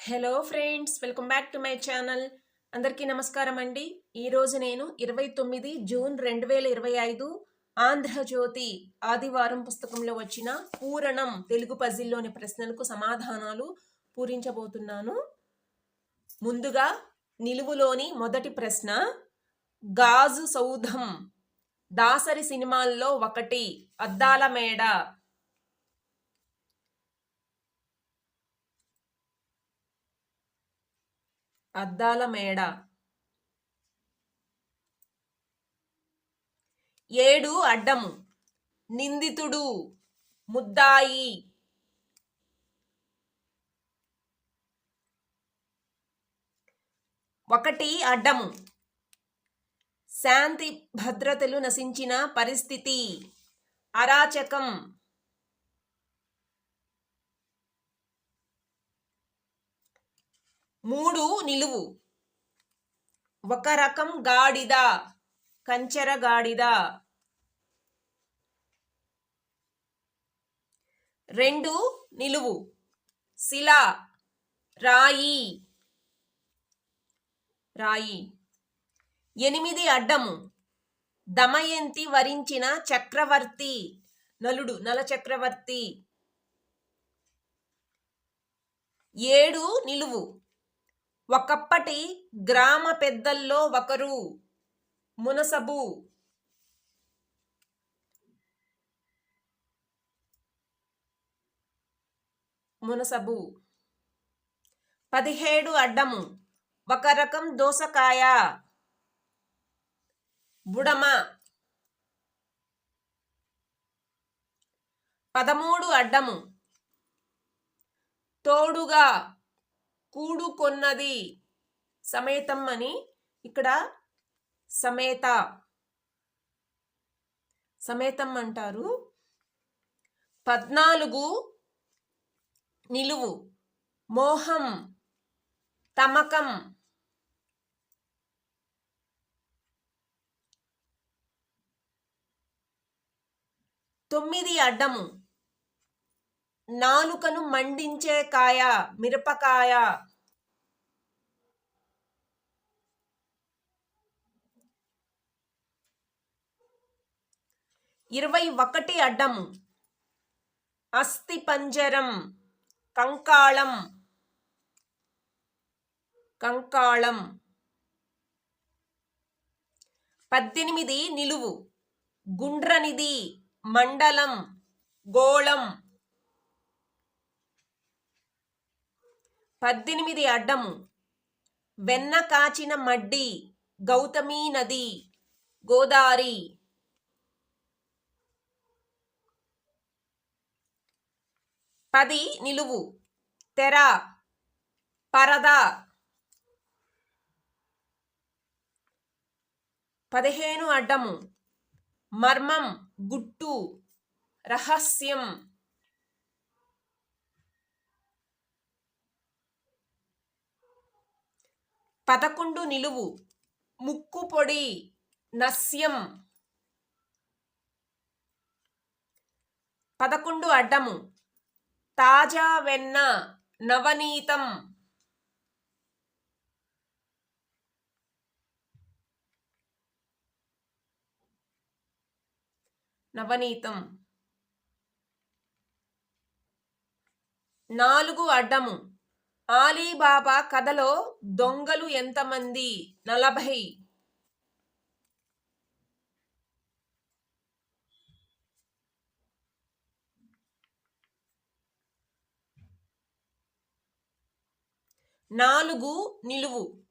Hello friends welcome back to my channel. అందరికీ నమస్కారం అండి. ఈరోజు నేను ఇరవై తొమ్మిది జూన్ రెండు వేల ఇరవై ఐదు ఆంధ్రజ్యోతి ఆదివారం పుస్తకంలో వచ్చిన పూరణం తెలుగు పజిల్లోని ప్రశ్నలకు సమాధానాలు పూరించబోతున్నాను. ముందుగా నిలువులోని మొదటి ప్రశ్న గాజు సౌధం దాసరి సినిమాల్లో ఒకటి అద్దాల మేడ అద్దాల మేడ. ఏడు అడ్డము. నిందితుడు ముద్దాయి. ఒకటి అడ్డము. శాంతి భద్రతలు నశించిన పరిస్థితి. అరాచకం. మూడు నిలువు. ఒక రకం గాడిద కంచెర గాడిద. రెండు నిలువు. శిల రాయి. రాయి. ఎనిమిది అడ్డము. దమయంతి వరించిన చక్రవర్తి నలుడు నల చక్రవర్తి. ఏడు నిలువు. ఒకప్పటి గ్రామ పెద్దల్లో ఒకరు మునసబు. మునసబు. పదిహేడు అడ్డము. ఒక రకం దోసకాయ. బుడమ. పదమూడు అడ్డము. తోడుగా. కూడుకొన్నది. సమేతం అని ఇక్కడ సమేత. సమేతం అంటారు. పద్నాలుగు నిలువు. మోహం తమకం. తొమ్మిది అడ్డము. నాలుకను మండించే కాయ మిరపకాయ. ఇరవై ఒకటి అడ్డం. అస్థి పంజరం కంకాళం. కంకాళం. పద్దెనిమిది నిలువు. గుండ్రనిది మండలం గోళం. పద్దెనిమిది అడ్డము. వెన్న కాచిన మడ్డి గౌతమీ నది గోదారి. పది నిలువు. తెర పరద. పదిహేను అడ్డము. మర్మం గుట్టు. రహస్యం. పదకొండు నిలువు. ముక్కు పొడి నస్యం. పదకొండు అడ్డము. తాజా వెన్న నవనీతం. నవనీతం. నాలుగు అడ్డము. ఆలీబాబా కథలో దొంగలు ఎంతమంది? నలభై. నాలుగు నిలువు.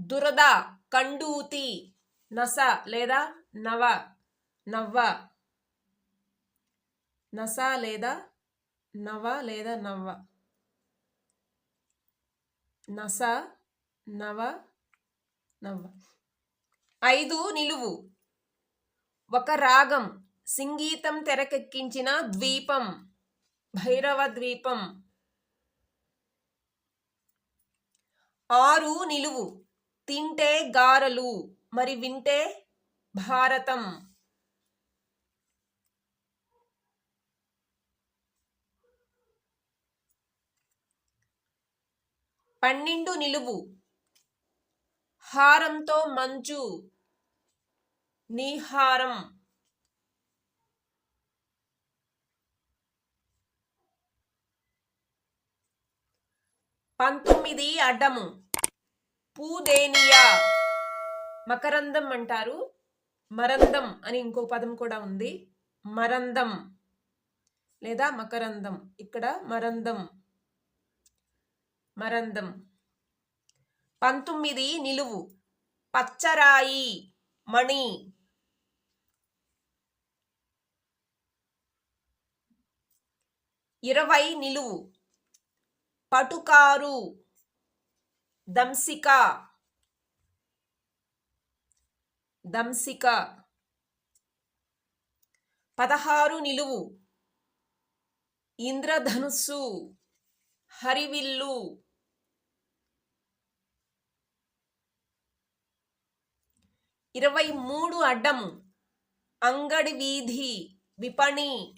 దురద కండూతి నస లేదా నవ నవ్వ. నస లేదా నవ లేదా నవ్వ. నస నవ నవ్వ. ఐదు నిలువు. ఒక రాగం సంగీతం తెరకెక్కించిన ద్వీపం భైరవ ద్వీపం. ఆరు నిలువు. తింటే గారలు మరి వింటే భారతం. పన్నెండు నిలువు. హారంతో మంచు నీహారం. పంతొమ్మిది అడ్డము. పూదేనియా. మకరందం అంటారు. మరందం అని ఇంకో పదం కూడా ఉంది. మరందం లేదా మకరందం. ఇక్కడ మరందం. మరందం. పంతొమ్మిది నిలువు. పచ్చరాయి మణి. ఇరవై నిలువు. పటుకారు. దంసిక దంసిక పదహారు నిలువు. ఇంద్రధనుస్సు. హరివిల్లు. ఇరవై మూడు అడ్డం అంగడి వీధి విపణి.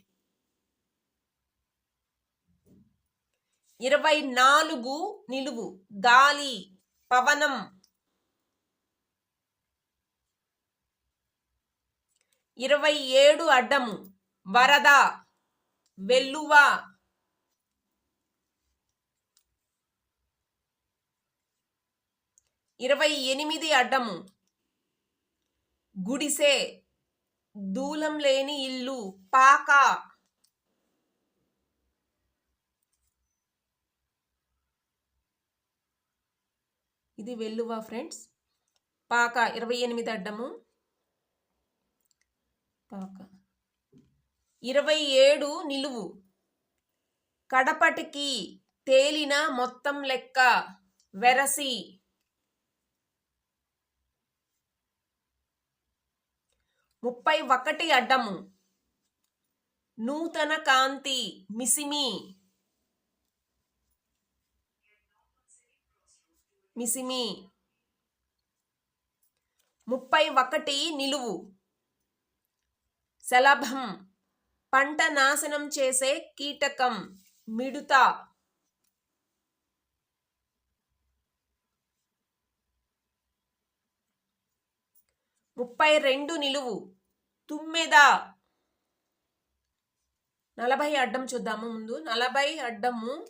ఇరవై నాలుగు నిలువు గాలి పవనం. ఇరవై ఏడు అడ్డము వరద వెల్లువ. ఇరవై ఎనిమిది అడ్డము. గుడిసె దూలం లేని ఇల్లు పాక. ఇది వెల్లువ ఫ్రెండ్స్. పాక ఇరవై ఎనిమిది అడ్డము. పాక. ఇరవై ఏడు నిలువు. కడపటికి తేలిన మొత్తం లెక్క. వెరసి. ముప్పై ఒకటి అడ్డము. నూతన కాంతి మిసిమి. మిసిమి. ముప్పై ఒకటి నిలువు. శలభం. పంట నాశనం చేసే కీటకం మిడుత. ముప్పై రెండు నిలువు. తుమ్మెద? నలభై అడ్డం చూద్దాము ముందు. నలభై అడ్డము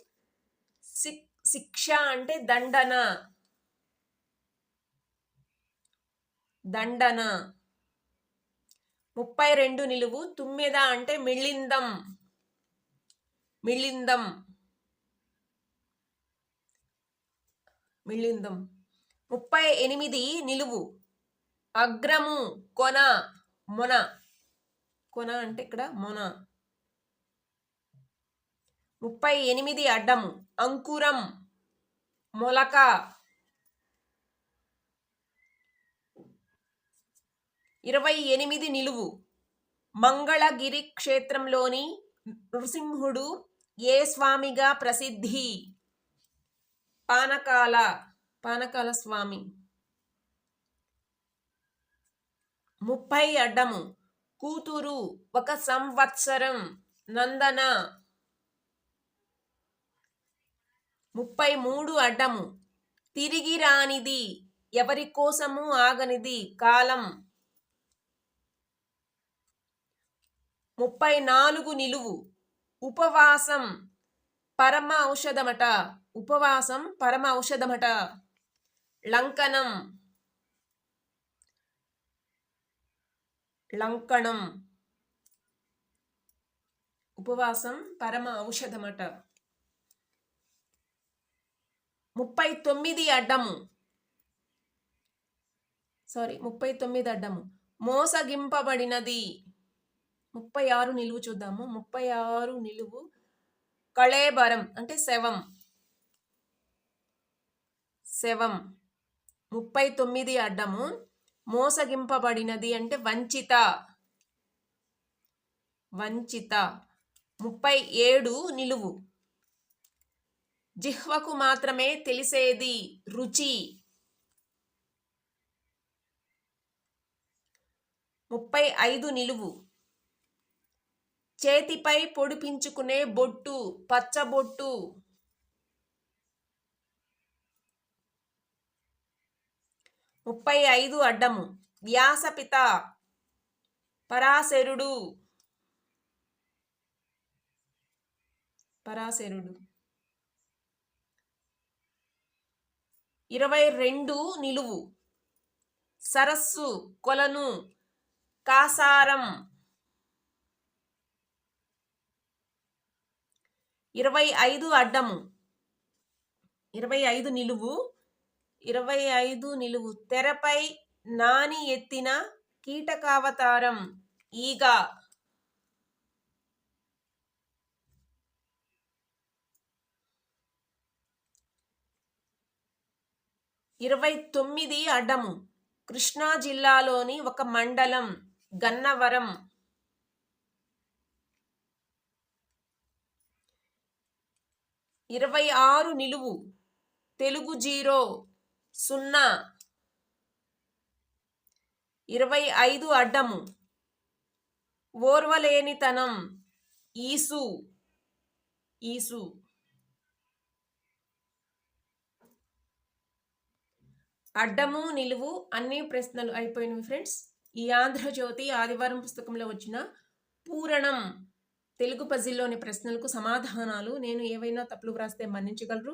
శిక్ష అంటే దండన. దండన. ముప్పై రెండు నిలువు. తుమ్మెద అంటే మిళిందం. మిళిందం. మిళిందం. ముప్పై ఎనిమిది నిలువు. అగ్రము కొన. మొన. కొన అంటే ఇక్కడ మొన. ముప్పై ఎనిమిది అడ్డం. అంకురం. మొలక. ఇరవై ఎనిమిది నిలువు. మంగళగిరి క్షేత్రంలోని నృసింహుడు ఏ స్వామిగా ప్రసిద్ధి? పానకాల. పానకాల స్వామి. ముప్పై అడ్డము. కూతురు ఒక సంవత్సరం. నందన ముప్పై మూడు అడ్డము. తిరిగి రానిది ఎవరి కోసము ఆగనిది కాలం. ముప్పై నాలుగు నిలువు. ఉపవాసం పరమ ఔషధమట. ఉపవాసం పరమ ఔషధమట. లంకనం లంకణం. ఉపవాసం పరమ ఔషధమట. ముప్పై తొమ్మిది అడ్డము. సారీ ముప్పై తొమ్మిది అడ్డము. మోసగింపబడినది. ముప్పై ఆరు నిలువు చూద్దాము. ముప్పై ఆరు నిలువు కళేబరం అంటే శవం. శవం. ముప్పై తొమ్మిది అడ్డము. మోసగింపబడినది అంటే వంచిత. వంచిత. ముప్పై ఏడు నిలువు. జిహ్వకు మాత్రమే తెలిసేది రుచి. ముప్పై ఐదు నిలువు. చేతిపై పొడిపించుకునే బొట్టు పచ్చబొట్టు. ముప్పై ఐదు అడ్డము. వ్యాసపిత పరాశరుడు. పరాశరుడు. ఇరవై రెండు నిలువు. సరస్సు కొలను కాసారం. ఇరవై ఐదు అడ్డము. ఇరవై ఐదు నిలువు. ఇరవై ఐదు నిలువు. తెరపై నాని ఎత్తిన కీటకావతారం ఈగ. ఇరవై తొమ్మిది అడ్డము కృష్ణా జిల్లాలోని ఒక మండలం గన్నవరం. ఇరవై ఆరు నిలువు. తెలుగు జీరో. సున్నా. ఇరవై ఐదు అడ్డము. ఓర్వలేనితనం. ఈసు. ఈసు. అడ్డము నిలువు అన్ని ప్రశ్నలు అయిపోయినవి ఫ్రెండ్స్. ఈ ఆంధ్రజ్యోతి ఆదివారం పుస్తకంలో వచ్చిన పూరణం తెలుగు పజిల్లోని ప్రశ్నలకు సమాధానాలు నేను ఏవైనా తప్పులు వ్రాస్తే మన్నించగలరు?